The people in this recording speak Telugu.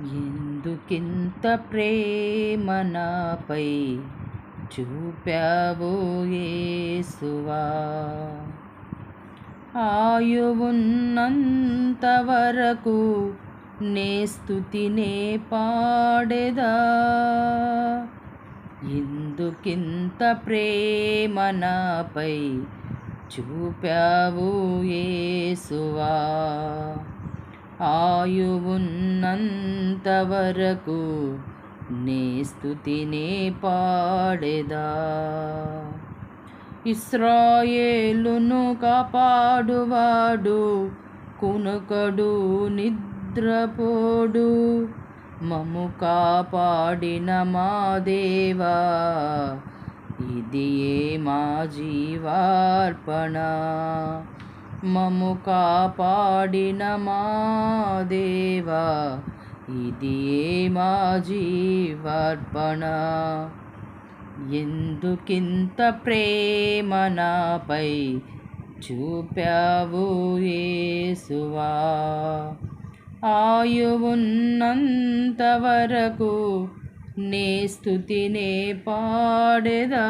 ఎందుకింత ప్రేమ నాపై చూపావు యేసువా? ఆయువున్నంత వరకు నే స్థుతినే పాడెదా? ఎందుకింత ప్రేమ నాపై చూపావు యేసువా? ఆయువున్నంత వరకు నే స్థుతినే పాడెదా. ఇస్రాయేలును కాపాడువాడు కునుకడు నిద్రపోడు. మము కాపాడిన మా దేవా ఇది ఏ మా జీవార్పణ. మము కాపాడిన మా దేవా ఇది ఏ మా జీవార్పణ. ఎందుకింత ప్రేమ నాపై చూపావు యేసువా? ఆయువున్నంత వరకు నే స్థుతినే పాడెదా?